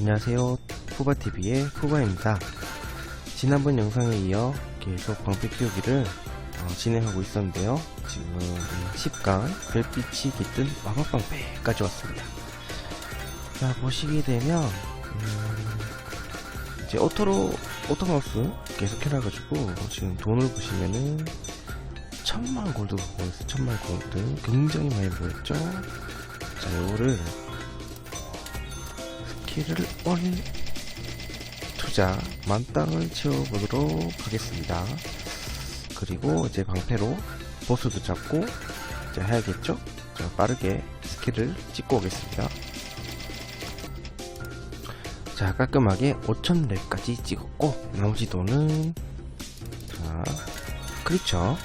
안녕하세요. 푸바TV의 푸바입니다. 지난번 영상에 이어 계속 방패 키우기를 어, 진행하고 있었는데요. 지금 10강 별빛이 깃든 마법방패까지 왔습니다. 자, 보시게 되면, 음, 이제 오토로, 오토마우스 계속 해놔가지고, 지금 돈을 보시면은, 천만 골드 보였어요. 천만 골드. 굉장히 많이 보였죠? 자, 요거를, 스킬을 올 투자 만땅을 채워보도록 하겠습니다. 그리고 이제 방패로 보스도 잡고 이제 해야겠죠? 자, 빠르게 스킬을 찍고 오겠습니다. 자, 깔끔하게 5,000렙까지 찍었고, 나머지 돈은, 자, 크리처.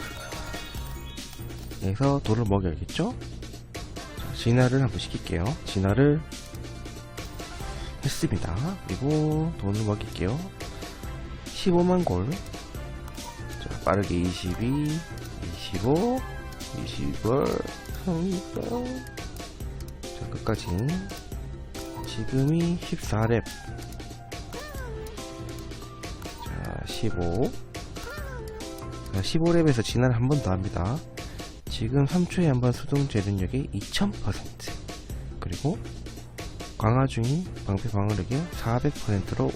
에서 돈을 먹여야겠죠? 자, 진화를 한번 시킬게요. 진화를 했습니다. 그리고 돈을 먹일게요. 15만 골. 자, 빠르게 22, 25, 20월, 30, 자, 끝까지. 지금이 14렙. 자, 15. 자, 15렙에서 진화를 한 번 더 합니다. 지금 3초에 한 번 수동 재련력이 2000%. 그리고 강화 중인 방패 방어력이 400%로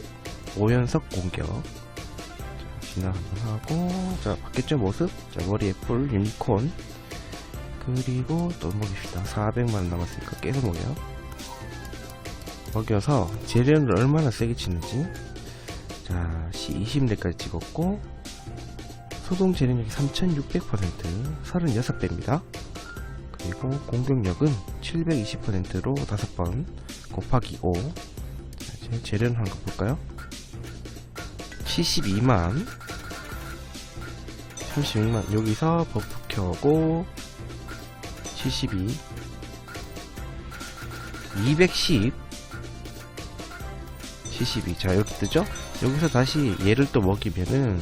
5연속 공격. 자, 진화 한번 하고, 자, 바뀌었죠, 모습? 자, 머리에 뿔, 유니콘. 그리고 또 먹입시다. 400만 남았으니까 계속 먹여요. 먹여서 재련을 얼마나 세게 치는지. 자, 20렙까지 찍었고, 소동 재련력이 3600%, 36배입니다. 그리고 공격력은 720%로 5번 곱하기 5. 자, 이제 재련한 거 볼까요? 72만. 36만. 여기서 버프 켜고, 72. 210. 72. 자, 이렇게 뜨죠? 여기서 다시 얘를 또 먹이면은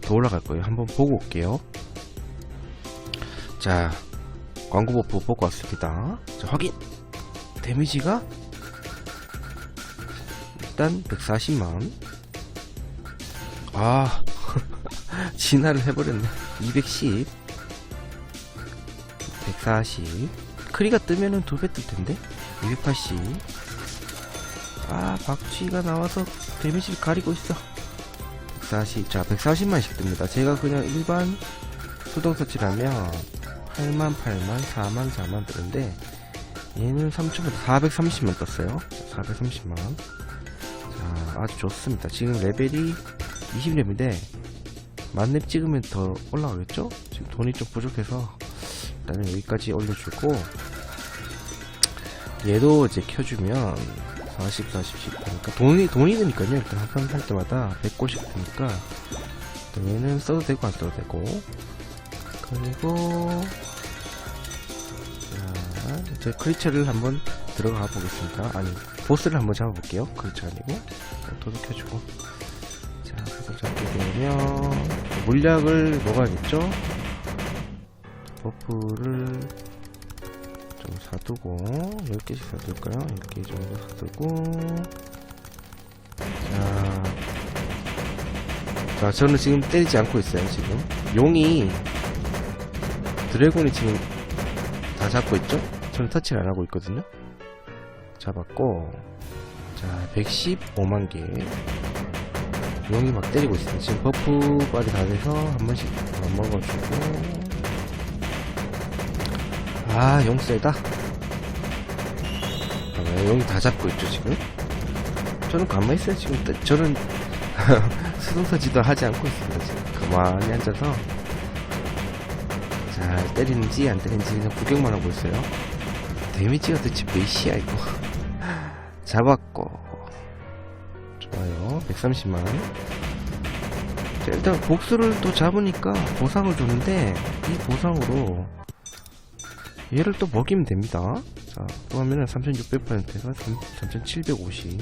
더 올라갈 거예요. 한번 보고 올게요. 자, 광고 버프 보고 왔습니다. 자, 확인! 데미지가 일단 140만. 아, 진화를 해버렸네. 210, 140. 크리가 뜨면은 두 배 뜰 텐데. 280. 아, 박쥐가 나와서 데미지를 가리고 있어. 140. 자, 140만씩 뜹니다. 제가 그냥 일반 수동 서치라면 8만, 8만, 4만, 4만 뜨는데 얘는 3초보다 430만 떴어요. 430만. 자, 아주 좋습니다. 지금 레벨이 20렙인데 만렙 찍으면 더 올라가겠죠? 지금 돈이 좀 부족해서 일단은 여기까지 올려주고 얘도 이제 켜주면 40, 40, 10 하니까 돈이 돈이 드니까요. 일단 한판할 때마다 100골씩 드니까 얘는 써도 되고 안 써도 되고 그리고 자 이제 크리처를 한번 들어가 보겠습니다. 아니 보스를 한번 잡아볼게요. 크리처 아니고 자, 도둑해주고 자 그래서 잡게 되면 물약을 먹어야겠죠? 버프를 좀 사두고 10개씩 사둘까요? 10개 정도 사두고 자, 자 저는 지금 때리지 않고 있어요 지금 용이 드래곤이 지금 다 잡고 있죠? 저는 터치를 안 하고 있거든요 잡았고 자 115만 개 용이 막 때리고 있어요 지금 버프 발이 다 돼서 한 번씩 더 먹어주고 아, 용 세다. 아, 용이 다 잡고 있죠, 지금? 저는 가만히 있어요, 지금. 뜨- 저는 수동서지도 하지 않고 있습니다, 지금. 가만히 앉아서. 잘 때리는지 안 때리는지 그냥 구경만 하고 있어요. 데미지가 도대체 몇이야, 이거. 잡았고. 좋아요. 130만. 자, 일단 복수를 또 잡으니까 보상을 주는데, 이 보상으로 얘를 또 먹이면 됩니다. 자, 또 하면은 3600%에서 3750,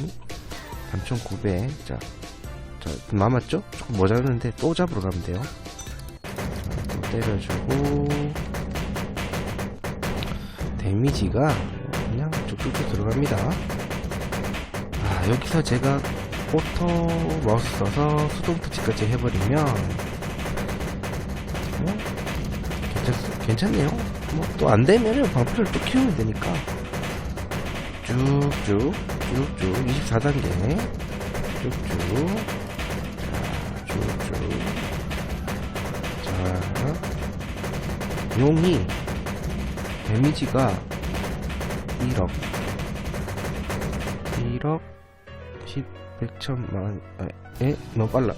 3900. 자, 자, 남았죠? 조금 모자랐는데 또 잡으러 가면 돼요. 자, 또 때려주고, 데미지가 그냥 쭉쭉쭉 들어갑니다. 아, 여기서 제가 오토 마우스 써서 수동 터치까지 해버리면 뭐 괜찮, 괜찮네요. 뭐 또 안되면은 방패를 또 키우면 되니까. 쭉쭉 쭉쭉 24단계. 쭉쭉. 자 쭉쭉. 자 용이 데미지가 1억. 1억 10 100천만 아, 에? 너무 빨라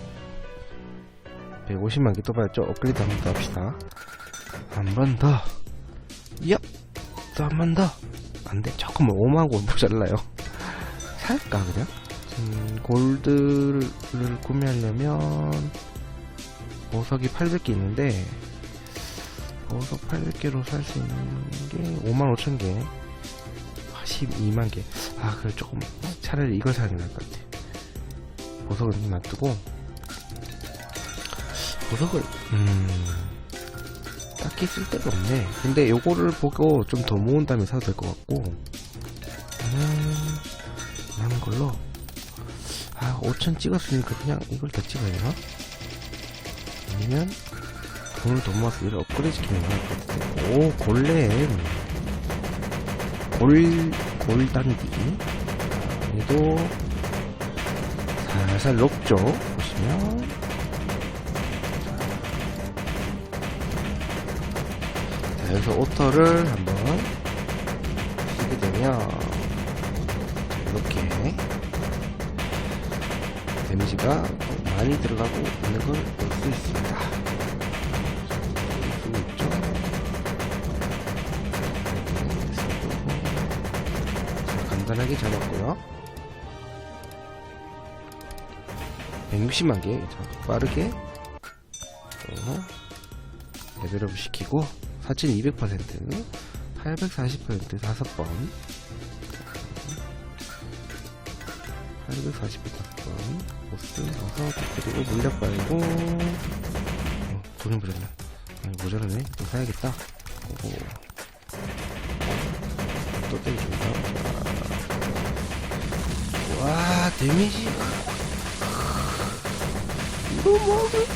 150만 개또 받았죠? 업그레이드 한 번 더 합시다 한 번더 야! 또한 번더 안돼 잠깐만 5만 골 모자라요 살까 그냥? 음, 골드를 구매하려면 보석이 800개 있는데 보석 800개로 살 수 있는 게 5만 5천 개 12만 개. 아, 그래, 조금, 차라리 이걸 사는 게 나을 것 같아. 보석은 놔두고, 보석을, 음, 딱히 쓸 데가 없네. 근데 요거를 보고 좀 더 모은 다음에 사도 될 것 같고, 음, 남은 걸로, 아, 5천 찍었으니까 그냥 이걸 더 찍어야 되나? 아니면, 돈을 더 모아서 얘를 업그레이드 시키는 거 나을 것 같아. 오, 골렘. 골, 골단기. 얘도 살살 녹죠. 보시면. 자, 여기서 오터를 한번 쓰게 되면, 이렇게 데미지가 많이 들어가고 있는 걸 볼 수 있습니다. 간단하게 잡았고요. 160만 개. 자, 빠르게. 어, 레벨업 시키고 4200% 840% 다섯 번. 840% 다섯 번. 보스 넣어서 그리고 물약 빨고. 어, 돈이 모자라네. 아니 모자라네. 또 사야겠다. 오고 또 때려준다 와 데미지? 이거 뭐하게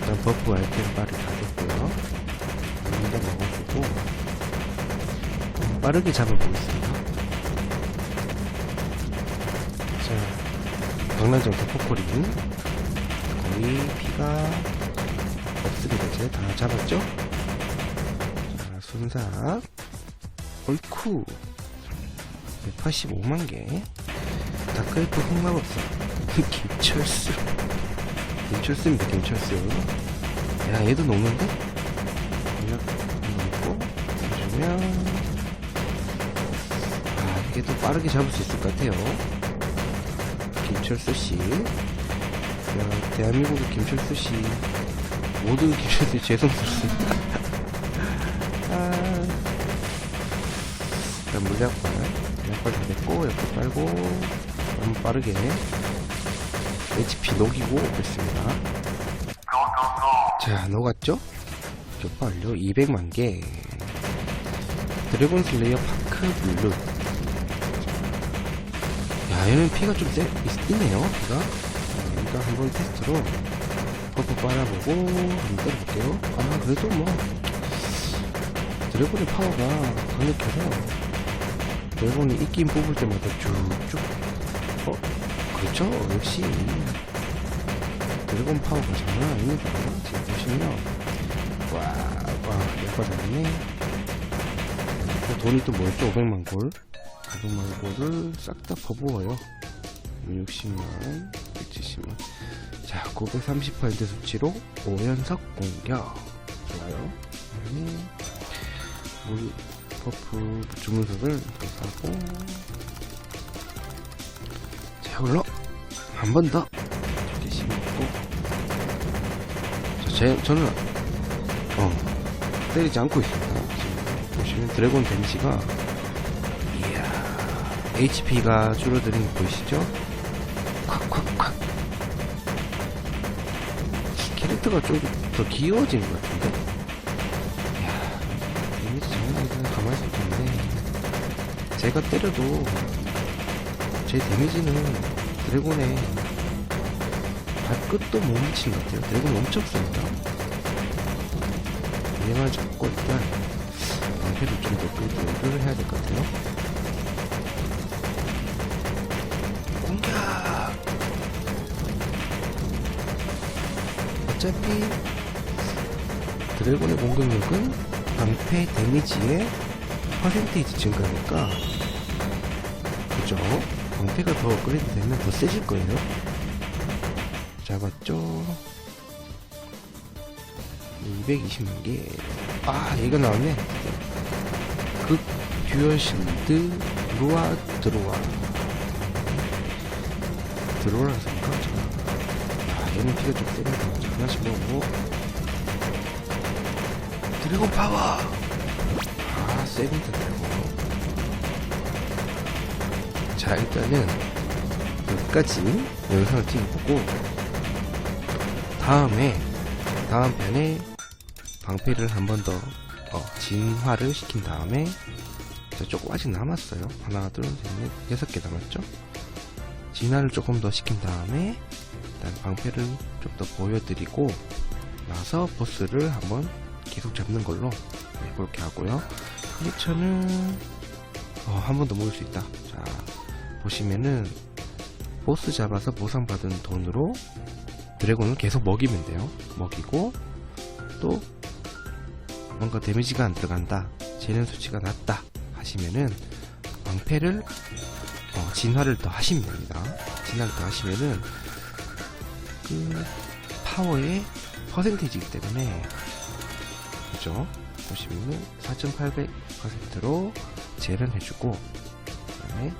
일단 버프 아이템 다 됐고요. 물도 먹어주고. 음, 빠르게 잡아보겠습니다. 자 강난정사 포코린 거의 피가 없습니다 이제 다 잡았죠? 자 순삭. 얼쿠. 185만 개. 다크엘프 흑마법사. 김철수. 김철수입니다 김철수. 야 얘도 녹는데? 놓고 해주면 아 이게 또 빠르게 잡을 수 있을 것 같아요. 김철수 씨 야 대한민국의 김철수 씨 모두 김철수 죄송스럽습니다 아 일단 물약발 물약발 다 됐고 옆에 빨고 너무 빠르게 HP 녹이고 오겠습니다. 자, 녹았죠? 교파 완료 200만 개. 드래곤 슬레이어 파크 블루. 야, 얘는 피가 좀 세, 있, 있네요, 피가. 자, 일단 한번 테스트로 버프 빨아보고 한번 때려볼게요. 아, 그래도 뭐, 드래곤의 파워가 강력해서 드래곤이 있긴 뽑을 때마다 쭉쭉, 어, 그렇죠. 역시 드래곤 파워가 장난 아닙니다. 지금 보시면 와, 와, 예뻐 잘했네. 그 돈이 또 뭐였죠? 500만 골. 500만 골을 싹 다 퍼부어요. 60만, 170만. 자, 930% 수치로 5연석 공격. 좋아요. 음, 물 버프 주문서를 또 사고 자, 이걸로 한번 더. 이렇게 심고. 자, 제, 저는, 어, 때리지 않고 있습니다. 지금 보시면 드래곤 이야, HP가 줄어드는 거 보이시죠? 몬스터가 좀 더 귀여워진 것 같은데? 이야, 데미지 장난 아니라 가만히 있을 텐데. 제가 때려도 제 데미지는 드래곤의 발끝도 못 미치는 것 같아요. 드래곤 엄청 셉니다. 얘만 잡고 일단 방패를 좀더 끌기를 해야 될 것 같아요. 어차피 드래곤의 공격력은 방패 데미지의 퍼센테이지 증가니까 그죠? 방패가 더 업그레이드 되면 더 세질 거예요. 잡았죠? 220만 개. 아, 얘가 나왔네. 극 듀얼 실드 들어와 들어와. 들어와라니까 아, 얘는 피가 좀 세니까 장난치 뭐고. 드래곤 파워. 아, 세븐트 드래곤. 자, 일단은 여기까지 영상을 찍어보고 다음에 다음 편에 방패를 한 번 더 어, 진화를 시킨 다음에 자, 조금 아직 남았어요. 하나, 둘, 셋, 넷, 여섯 개 남았죠? 진화를 조금 더 시킨 다음에 일단 방패를 좀 더 보여드리고 나서 보스를 한번 계속 잡는 걸로 네, 그렇게 하고요. 크리처는 어, 한 번 더 모을 수 있다. 자, 보시면은 보스 잡아서 보상받은 돈으로 드래곤을 계속 먹이면 돼요. 먹이고 또 뭔가 데미지가 안 들어간다. 재련 수치가 낮다. 하시면은 방패를 어, 진화를 더 하시면 됩니다. 진화를 더 하시면은 그 파워의 퍼센테이지이기 때문에 그죠? 보시면은 4,800%로 재련해주고 그다음에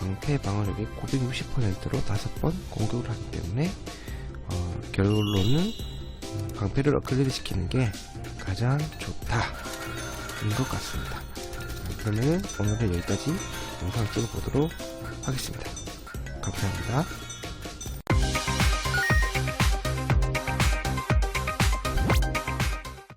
방패 방어력이 960%로 다섯 번 공격을 하기 때문에 어, 결론은 음, 방패를 업그레이드 시키는 게 가장 좋다 인 것 같습니다. 자, 그러면 오늘은 여기까지 영상을 찍어보도록 하겠습니다. 감사합니다.